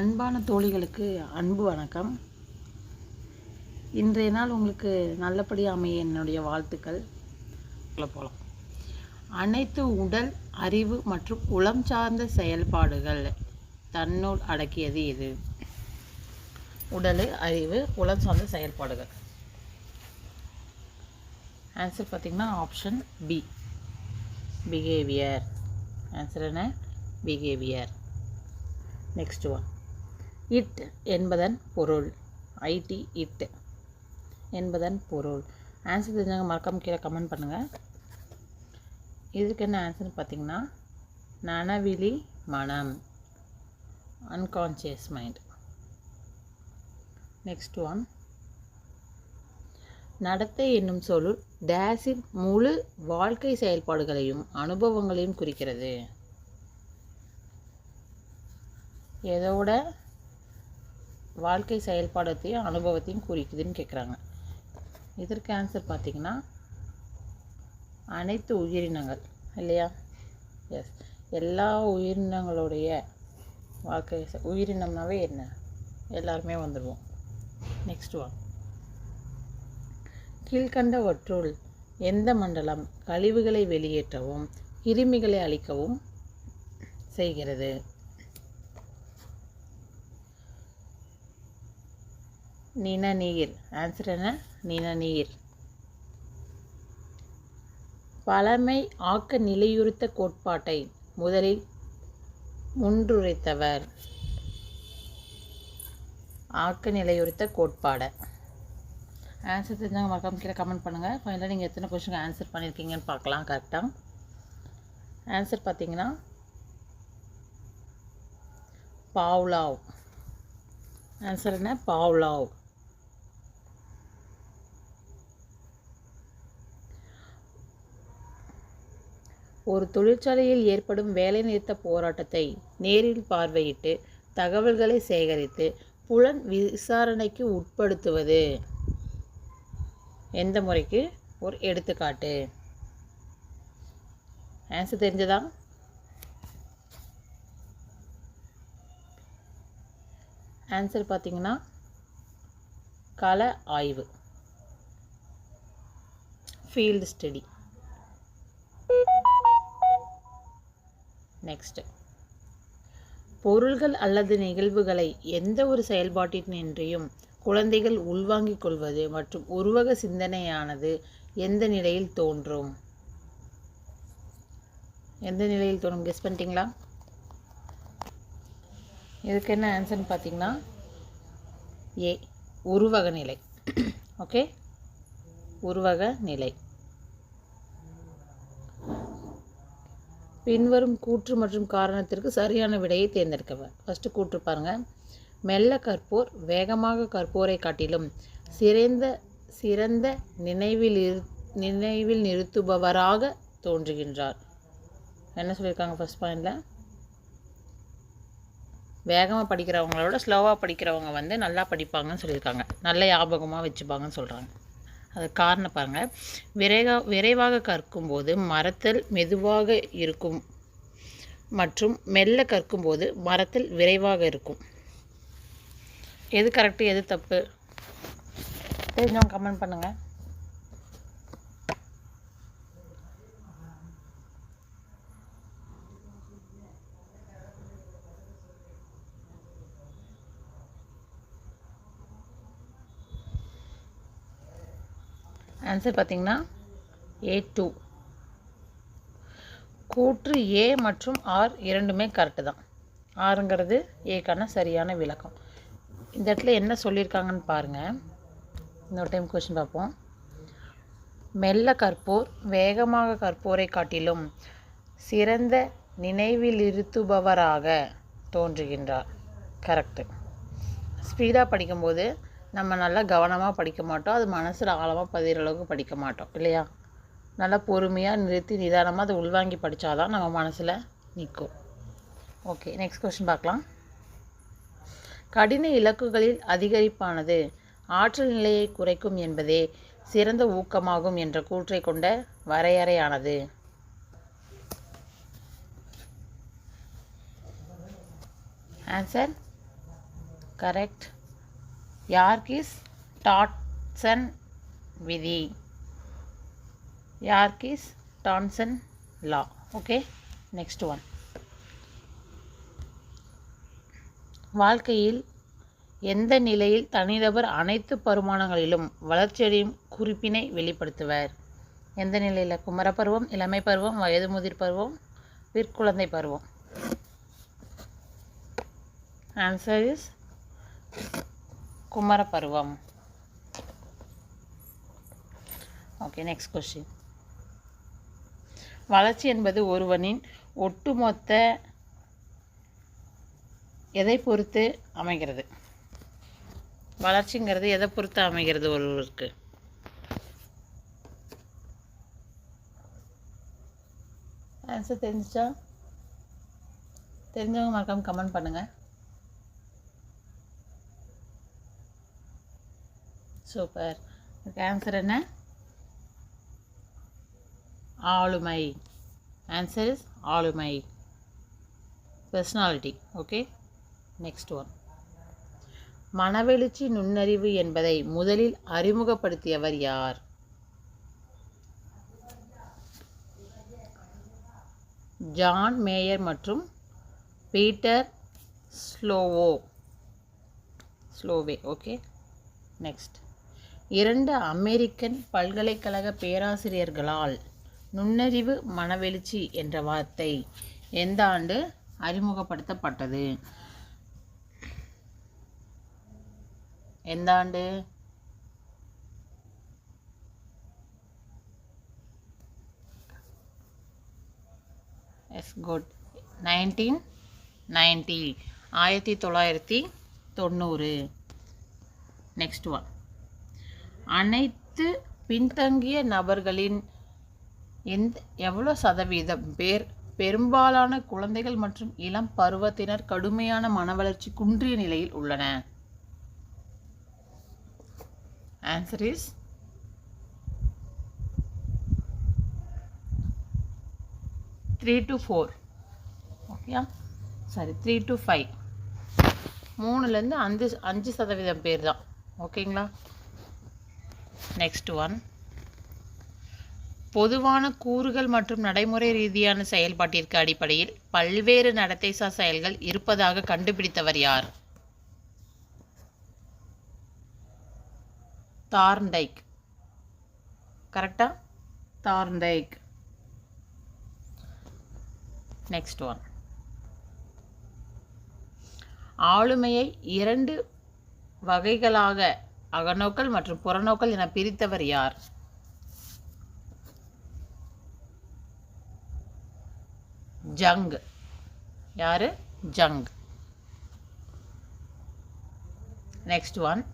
அன்பான தோழிகளுக்கு அன்பு வணக்கம். இன்றைய நாள் உங்களுக்கு நல்லபடியாக அமைய என்னுடைய வாழ்த்துக்கள். போகலாம் அனைத்து உடல் அறிவு மற்றும் உளம் சார்ந்த செயல்பாடுகள் தன்னுள் அடக்கியது இது. உடல் அறிவு உளம் சார்ந்த செயல்பாடுகள். ஆன்சர் பார்த்திங்கன்னா ஆப்ஷன் பி பிஹேவியர் ஆன்சர் என்ன? பிஹேவியர் நெக்ஸ்ட் ஒன் இட் என்பதன் பொருள். ஐடி இட் என்பதன் பொருள். ஆன்சர் தெரிஞ்சவங்க மறக்காம கீழே கமெண்ட் பண்ணுங்கள் இதுக்கு என்ன ஆன்சர்னு பார்த்தீங்கன்னா நனவிழி மனம். அன்கான்ஷியஸ் மைண்ட் நெக்ஸ்ட் ஒன் நடத்தை என்னும் சொல் டேஸின் முழு வாழ்க்கை செயல்பாடுகளையும் அனுபவங்களையும் குறிக்கிறது. எதோட? வாழ்க்கை செயல்பாடத்தையும் அனுபவத்தையும் குறிக்குதுன்னு கேட்குறாங்க இதற்கு ஆன்சர் பார்த்திங்கன்னா அனைத்து உயிரினங்கள் இல்லையா? எஸ் எல்லா உயிரினங்களுடைய வாழ்க்கை உயிரினம்னாவே என்ன? எல்லாருமே வந்துடுவோம் நெக்ஸ்ட் ஒன் கீழ்கண்டவற்றுள் எந்த மண்டலம் கழிவுகளை வெளியேற்றவும் கிருமிகளை அழிக்கவும் செய்கிறது? நிணநீர் ஆன்சர் என்ன? நிணநீர் பழமை ஆக்க நிலையுறுத்த கோட்பாட்டை முதலில் முன்றுரைத்தவர். ஆக்க நிலையுறுத்த கோட்பாடை. ஆன்சர் தெரிஞ்சவங்க மறக்காம கீழே கமெண்ட் பண்ணுங்கள் ஃபைனலாக நீங்கள் எத்தனை கொஸ்டின் ஆன்சர் பண்ணியிருக்கீங்கன்னு பார்க்கலாம் கரெக்டாக ஆன்சர் பார்த்தீங்கன்னா பாவ்லாவ். ஆன்சர் என்ன? பாவ்லாவ். ஒரு தொழிற்சாலையில் ஏற்படும் வேலைநிறுத்த போராட்டத்தை நேரில் பார்வையிட்டு தகவல்களை சேகரித்து புலன் விசாரணைக்கு உட்படுத்துவது. எந்த முறைக்கு? ஒரு எடுத்துக்காட்டு. ஆன்சர் தெரிஞ்சதா? ஆன்சர் பார்த்தீங்கன்னா கள ஆய்வு. ஃபீல்டு ஸ்டடி நெக்ஸ்ட் பொருள்கள் அல்லது நிகழ்வுகளை எந்த ஒரு செயல்பாட்டினின்றியும் குழந்தைகள் உள்வாங்கிக் கொள்வது மற்றும் உருவக சிந்தனையானது எந்த நிலையில் தோன்றும்? எந்த நிலையில் தோன்றும்? கெஸ் பண்ணிட்டீங்களா? இதுக்கு என்ன ஆன்சர்னு பார்த்தீங்கன்னா ஏ உருவக நிலை. ஓகே உருவக நிலை. பின்வரும் கூற்று மற்றும் காரணத்திற்கு சரியான விடையை தேர்ந்தெடுக்கவர் ஃபஸ்ட்டு கூற்று பாருங்க. மெல்ல கற்போர் வேகமாக கற்போரை காட்டிலும் சிறந்த சிறந்த நினைவில் இரு நினைவில் நிறுத்துபவராக தோன்றுகின்றார். என்ன சொல்லியிருக்காங்க ஃபஸ்ட் பாயிண்டில் வேகமாக படிக்கிறவங்களோட ஸ்லோவாக படிக்கிறவங்க வந்து நல்லா படிப்பாங்கன்னு சொல்லியிருக்காங்க. நல்ல ஞாபகமாக வச்சுப்பாங்கன்னு சொல்கிறாங்க அது காரணம் பாருங்கள் விரைவாக விரைவாக கற்கும்போது மரத்தில் மெதுவாக இருக்கும் மற்றும் மெல்ல கற்கும்போது மரத்தில் விரைவாக இருக்கும். எது கரெக்டு எது தப்பு? தெரிஞ்சவங்க கமெண்ட் பண்ணுங்கள் ஆன்சர் பார்த்தீங்கன்னா ஏ டூ கூற்று ஏ மற்றும் ஆர் இரண்டுமே கரெக்டு தான். ஆறுங்கிறது ஏக்கான சரியான விளக்கம். இந்த இடத்துல என்ன சொல்லியிருக்காங்கன்னு பாருங்கள் இன்னொரு டைம் கொஸ்டின் பார்ப்போம். மெல்ல கற்போர் வேகமாக கற்போரை காட்டிலும் சிறந்த நினைவில் இருத்துபவராக தோன்றுகின்றார். கரெக்டு ஸ்பீடாக படிக்கும்போது நம்ம நல்லா கவனமாக படிக்க மாட்டோம். அது மனசில் ஆழமாக பதிகிற அளவுக்கு படிக்க மாட்டோம். இல்லையா? நல்லா பொறுமையாக நிறுத்தி நிதானமாக அதை உள்வாங்கி படித்தாதான் நம்ம மனசில் நிற்கும் ஓகே நெக்ஸ்ட் கொஸ்டின் பார்க்கலாம். கடின இலக்குகளில் அதிகரிப்பானது ஆற்றல் நிலையை குறைக்கும் என்பதே சிறந்த ஊக்கமாகும் என்ற கூற்றை கொண்ட வரையறையானது. ஆன்சர் கரெக்ட் யார்கிஸ் டாட்சன் விதி? Yerkes Dodson law? Okay next one வாழ்க்கையில் எந்த நிலையில் தனிநபர் அனைத்து பருமானங்களிலும் வளர்ச்சியடையும் குறிப்பினை வெளிப்படுத்துவர்? எந்த நிலையில்? குமரப்பருவம் இளமை பருவம் வயது முதிர் பருவம் பிற்குழந்தை பருவம். ஆன்சர் இஸ் குமரப்பருவம். ஓகே நெக்ஸ்ட் கொஷின் வளர்ச்சி என்பது ஒருவனின் ஒட்டுமொத்த எதை பொறுத்து அமைகிறது? வளர்ச்சிங்கிறது எதை பொறுத்து அமைகிறது ஒருவருக்கு? ஆன்சர் தெரிஞ்சிச்சா? தெரிஞ்சவங்க மறக்காமல் கமெண்ட் பண்ணுங்கள் சூப்பர். ஆன்சர் என்ன? ஆளுமை. ஆன்சர் இஸ் ஆளுமை. பர்சனாலிட்டி ஓகே நெக்ஸ்ட் ஒன் மனவெழுச்சி நுண்ணறிவு என்பதை முதலில் அறிமுகப்படுத்தியவர் யார்? ஜான் மேயர் மற்றும் Peter Salovey Salovey okay next இரண்டு அமெரிக்கன் பல்கலைக்கழக பேராசிரியர்களால் நுண்ணறிவு மனவெழுச்சி என்ற வார்த்தை எந்த ஆண்டு அறிமுகப்படுத்தப்பட்டது? எந்த ஆண்டு? எஸ் குட் நைன்டீன் நைன்டி ஆயிரத்தி தொள்ளாயிரத்தி தொண்ணூறு. நெக்ஸ்ட் ஒன் அனைத்து பின்தங்கிய நபர்களின் எந்த எவ்வளோ சதவீதம் பேர் பெரும்பாலான குழந்தைகள் மற்றும் இளம் பருவத்தினர் கடுமையான மனவளர்ச்சி குன்றிய நிலையில் உள்ளன? Answer is three to four ஓகேயா சாரி த்ரீ டு ஃபைவ் மூணுலேருந்து அஞ்சு அஞ்சு சதவீதம் பேர் தான் ஓகேங்களா நெக்ஸ்ட் ஒன் பொதுவான கூறுகள் மற்றும் நடைமுறை ரீதியான செயல்பாட்டிற்கு அடிப்படையில் பல்வேறு நடத்தைசார் செயல்கள் இருப்பதாக கண்டுபிடித்தவர் யார்? தார்ண்டைக் கரெக்டா தார்ண்டைக் நெக்ஸ்ட் ஒன் ஆளுமையை இரண்டு வகைகளாக அகநோக்கல் மற்றும் புறநோக்கல் என பிரித்தவர் யார்? ஜங். யாரு? ஜங். நெக்ஸ்ட் ஒன்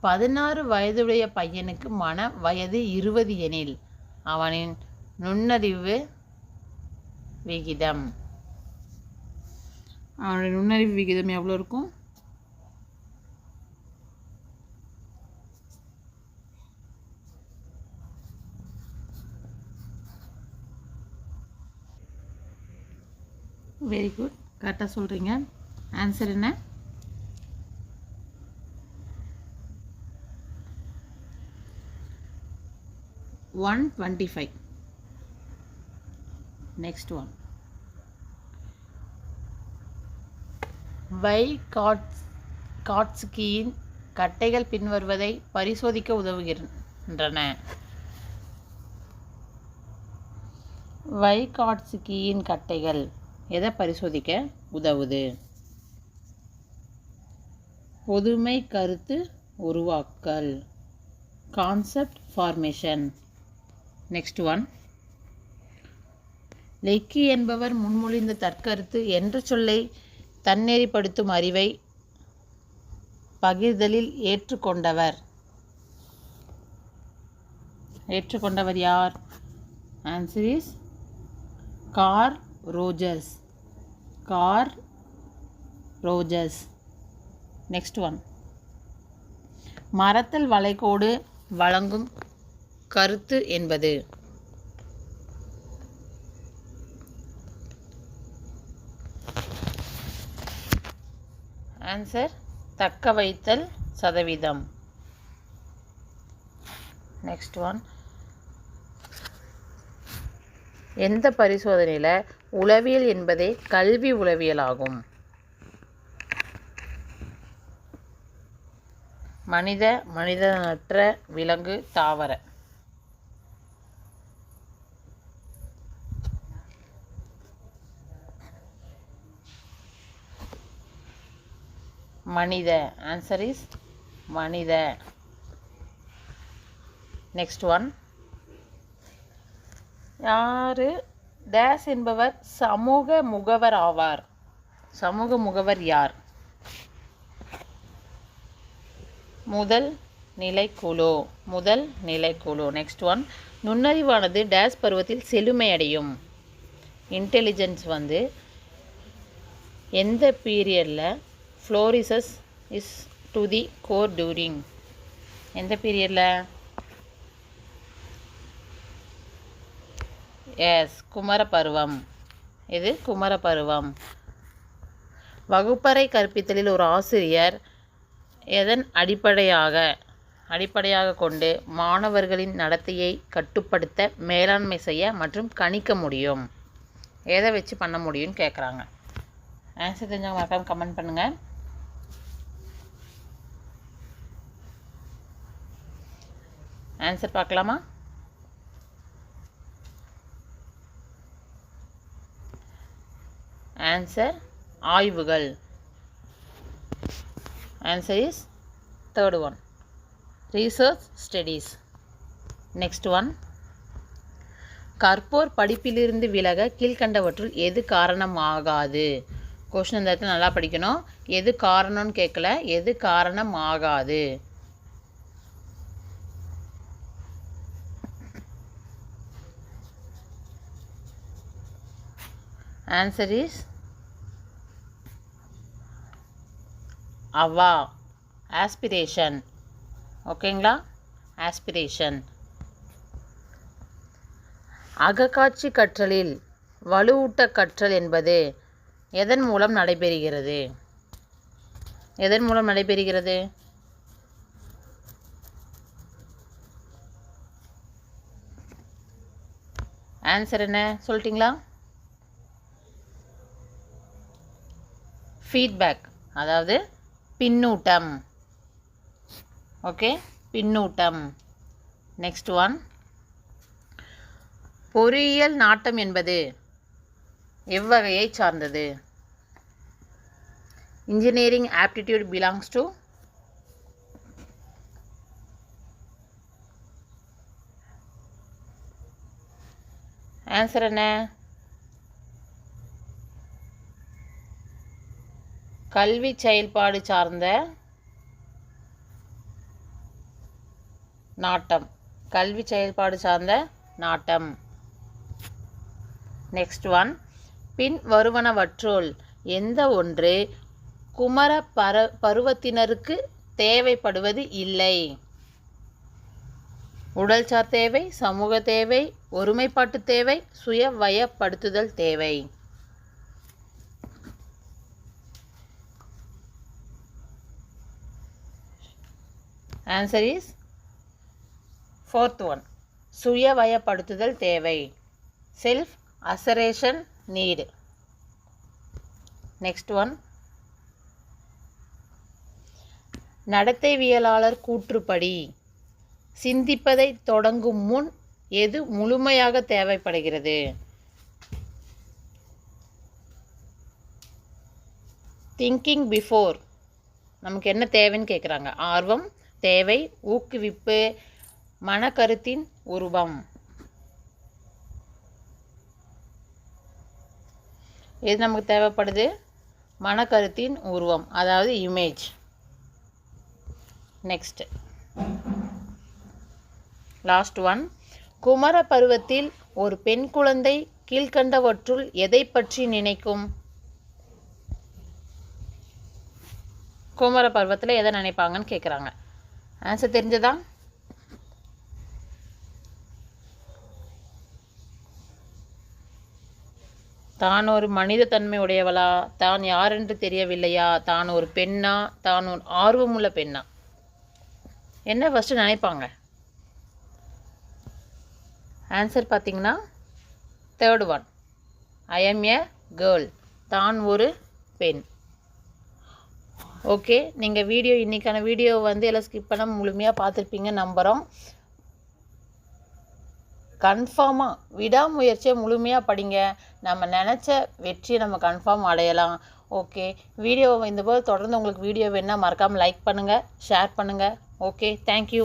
பதினாறு வயதுடைய பையனுக்கு மன வயது இருபது எனில் அவனின் நுண்ணறிவு விகிதம். அவனுடைய நுண்ணறிவு விகிதம் எவ்வளோ இருக்கும்? வெரி குட் கரெக்டாக சொல்கிறீங்க ஆன்சர் என்ன? One twenty five next one Vygotsky காட்ஸ்கியின் கட்டைகள் பின்வருவதை பரிசோதிக்க உதவுகின்றன. வைகாட்ஸ்கியின் கட்டைகள் எதை பரிசோதிக்க உதவுது? பொதுமை கருத்து உருவாக்கல். Concept formation next one Lecky என்பவர் முன்மொழிந்த தற்கருத்து என்ற சொல்லை தன்னெறிப்படுத்தும் அறிவை பகிர்தலில் ஏற்றுக்கொண்டவர். ஏற்றுக்கொண்டவர் யார்? Answer is Carl Rogers Carl Rogers. Next one மரத்தல் வளைகோடு வழங்கும் கருத்து என்பது. ஆன்சர் தக்க வைத்தல் சதவீதம். நெக்ஸ்ட் ஒன் எந்த பரிசோதனையில் உளவியல் என்பதே கல்வி உளவியல் ஆகும் மனித மனிதனற்ற விலங்கு தாவர. மனித. ஆன்சர் இஸ் மனித. நெக்ஸ்ட் ஒன் யார்? டேஸ் என்பவர் சமூக முகவர் ஆவார். சமூக முகவர் யார்? முதல் நிலைக்குழு முதல் நிலைக்குழு நெக்ஸ்ட் ஒன் நுண்ணறிவானது டேஸ் பருவத்தில் செழுமையடையும். இன்டெலிஜென்ஸ் வந்து எந்த பீரியடில் flourishes is to the core during எந்த பீரியடில் எஸ் குமரப்பருவம். இது குமரப்பருவம். வகுப்பறை கற்பித்தலில் ஒரு ஆசிரியர் எதன் அடிப்படையாக? அடிப்படையாக கொண்டு மாணவர்களின் நடத்தையை கட்டுப்படுத்த மேலாண்மை செய்ய மற்றும் கணிக்க முடியும். எதை வச்சு பண்ண முடியும்னு கேட்குறாங்க ஆன்சர் தெரிஞ்சவங்க மறக்காமல் கமெண்ட் பண்ணுங்கள் ஆன்சர் பார்க்கலாமா? ஆன்சர் ஆய்வுகள். Answer is third one research studies next one கற்போர் படிப்பிலிருந்து விலக கீழ்கண்டவற்றுள் எது காரணமாகாது? கொஷின் இந்த இடத்துல நல்லா படிக்கணும். எது காரணம்னு கேட்கல எது காரணம் ஆகாது ஆன்சர் இஸ் அவா. ஆஸ்பிரேஷன் ஓகேங்களா ஆஸ்பிரேஷன் அகக்காட்சி கற்றலில் வலுவூட்ட கற்றல் என்பது எதன் மூலம் நடைபெறுகிறது? எதன் மூலம் நடைபெறுகிறது? ஆன்சர் என்ன? சொல்லிட்டீங்களா? ஃபீட்பேக் அதாவது பின்னூட்டம். ஓகே பின்னூட்டம். நெக்ஸ்ட் ஒன் பொறியியல் நாட்டம் என்பது எவ்வகையை சார்ந்தது? Engineering aptitude belongs to answer என்ன? கல்வி செயல்பாடு சார்ந்த நாட்டம். கல்வி செயல்பாடு சார்ந்த நாட்டம். நெக்ஸ்ட் ஒன் பின் வருவனவற்றுள் எந்த ஒன்று குமர பர பருவத்தினருக்கு தேவைப்படுவது இல்லை. உடல்சார் தேவை சமூக தேவை ஒருமைப்பாட்டு தேவை சுய வயப்படுத்துதல் தேவை. ஆன்சர் இஸ் ஃபோர்த் ஒன் சுயவயப்படுத்துதல் தேவை. Self assertion need next one நடத்தைவியலாளர் கூற்றுப்படி. சிந்திப்பதை தொடங்கும் முன் எது முழுமையாக தேவைப்படுகிறது? திங்கிங் பிஃபோர் நமக்கு என்ன தேவைன்னு கேட்குறாங்க ஆர்வம் தேவை ஊக்குவிப்பு மனக்கருத்தின் உருவம். எது நமக்கு தேவைப்படுது? மனக்கருத்தின் உருவம் அதாவது இமேஜ் நெக்ஸ்ட் லாஸ்ட் ஒன் குமர பருவத்தில் ஒரு பெண் குழந்தை கீழ்கண்டவற்றுள் எதை பற்றி நினைக்கும்? குமர பருவத்தில் எதை நினைப்பாங்கன்னு கேட்குறாங்க ஆன்சர் தெரிஞ்சதா? தான் ஒரு மனித தன்மை உடையவளா? தான் யாரென்று தெரியவில்லையா? தான் ஒரு பெண்ணா? தான் ஒரு ஆர்வமுள்ள பெண்ணா? என்ன ஃபஸ்ட்டு நினைப்பாங்க? ஆன்சர் பார்த்தீங்கன்னா third one I am a girl தான் ஒரு பெண். ஓகே நீங்கள் வீடியோ இன்றைக்கான வீடியோ வந்து எல்லாம் ஸ்கிப் பண்ண முழுமையாக பார்த்துருப்பீங்க நம்புகிறோம் கன்ஃபார்மாக விடாமுயற்சியை முழுமையாக படிங்க. நம்ம நினச்ச வெற்றியை நம்ம கன்ஃபார்ம் அடையலாம். ஓகே வீடியோ இந்த போது தொடர்ந்து உங்களுக்கு வீடியோ வேணால் மறக்காமல் லைக் பண்ணுங்கள் ஷேர் பண்ணுங்கள் ஓகே தேங்க்யூ